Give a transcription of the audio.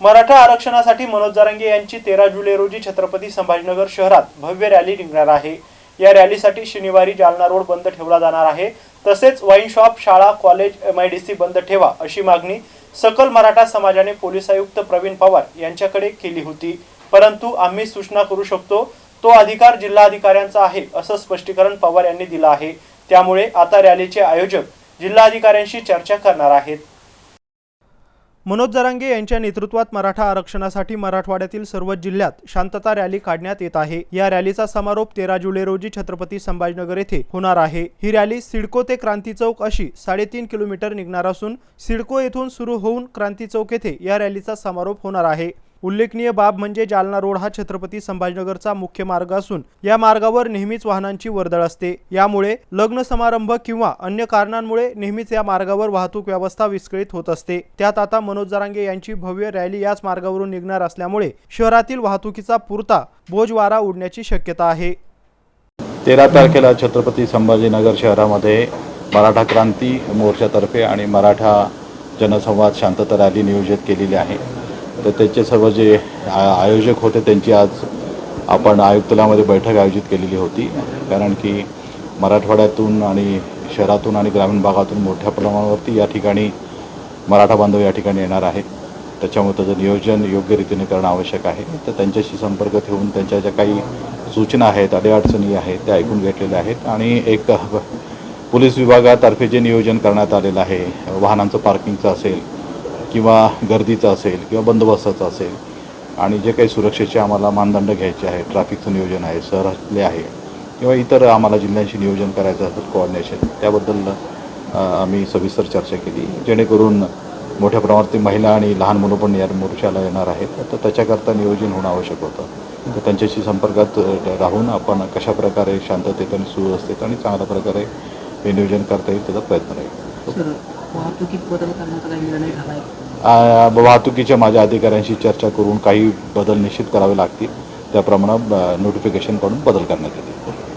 मराठा आरक्षणासाठी मनोज जारंगे यांची तेरा जुलै रोजी छत्रपती संभाजीनगर शहरात भव्य रॅली निघणार आहे. या रॅलीसाठी शनिवारी जालना रोड बंद ठेवला जाणार आहे. तसेच वाईन शॉप शाळा college M I D C बंद ठेवा अशी मागणी सकल मराठा समाजाने पोलीस आयुक्त प्रवीण पवार यांच्याकडे केली होती. परंतु आम्ही सूचना करू शकतो तो अधिकार जिल्हाधिकाऱ्यांचा आहे असं स्पष्टीकरण पवार यांनी दिलं आहे. त्यामुळे आता रॅलीचे आयोजक जिल्हाधिकाऱ्यांशी चर्चा करणार आहेत. मनोज जरांगे यांच्या नेतृत्वात मराठा आरक्षणासाठी मराठवाड्यातील सर्व जिल्ह्यात शांतता रॅली काढण्यात येत आहे. या रॅलीचा समारोप तेरा जुलै रोजी छत्रपती संभाजीनगर येथे होणार आहे. ही रॅली सिडको ते क्रांती चौक अशी साडेतीन किलोमीटर निघणार असून सिडको येथून सुरू होऊन क्रांती चौक येथे या रॅलीचा समारोप होणार आहे. उल्लेखनीय बाब म्हणजे जालना रोड हा छत्रपती संभाजीनगरचा मुख्य मार्ग असून या मार्गावर नेहमीच वाहनांची वर्दळ असते. यामुळे लग्न समारंभ किंवा अन्य कारणांमुळे नेहमीच या मार्गावर वाहतूक व्यवस्था विस्कळीत होत असते. त्यात आता मनोज जरांगे यांची भव्य रॅली याच मार्गावरून निघणार असल्यामुळे शहरातील वाहतुकीचा पुरता बोजवारा उडण्याची शक्यता आहे. तेरा तारखेला छत्रपती संभाजीनगर शहरामध्ये मराठा क्रांती मोर्चातर्फे आणि मराठा जनसंवाद शांतता रॅली नियोजित केलेली आहे. तर त्याचे सर्व जे आयोजक होते त्यांची आज आपण आयुक्तालयामध्ये बैठक आयोजित केलेली होती. कारण की मराठवाड्यातून आणि शहरातून आणि ग्रामीण भागातून मोठ्या प्रमाणावरती या ठिकाणी मराठा बांधव या ठिकाणी येणार आहेत. त्याच्यामुळे त्याचं नियोजन योग्य रीतीने करणं आवश्यक आहे. तर त्यांच्याशी संपर्क ठेवून त्यांच्या ज्या काही सूचना आहेत अडीअडचणी आहेत त्या ऐकून घेतलेल्या आहेत. आणि एक पोलीस विभागातर्फे जे नियोजन करण्यात आलेलं आहे वाहनांचं पार्किंगचं असेल किंवा गर्दीचं असेल किंवा बंदोबस्ताचं असेल आणि जे काही सुरक्षेचे आम्हाला मानदंड घ्यायचे आहे ट्रॅफिकचं नियोजन आहे शहरातले आहे किंवा इतर आम्हाला जिल्ह्यांशी नियोजन करायचं असेल कोऑर्डिनेशन त्याबद्दल आम्ही सविस्तर चर्चा केली. जेणेकरून मोठ्या प्रमाणात महिला आणि लहान मुलं पण या मोर्चाला येणार आहेत. तर त्याच्याकरता नियोजन होणं आवश्यक होतं. तर त्यांच्याशी संपर्कात राहून आपण कशा प्रकारे शांततेत आणि सुव्यवस्थेत आणि चांगल्या प्रकारे हे नियोजन करता येईल त्याचा प्रयत्न राहील. वाहतुकीत बदल करण्याचा काही निर्णय झाला आहे वाहतुकीच्या माझ्या अधिकाऱ्यांशी चर्चा करून काही बदल निश्चित करावे लागतील. त्याप्रमाणे नोटिफिकेशन काढून बदल करण्यात येतील.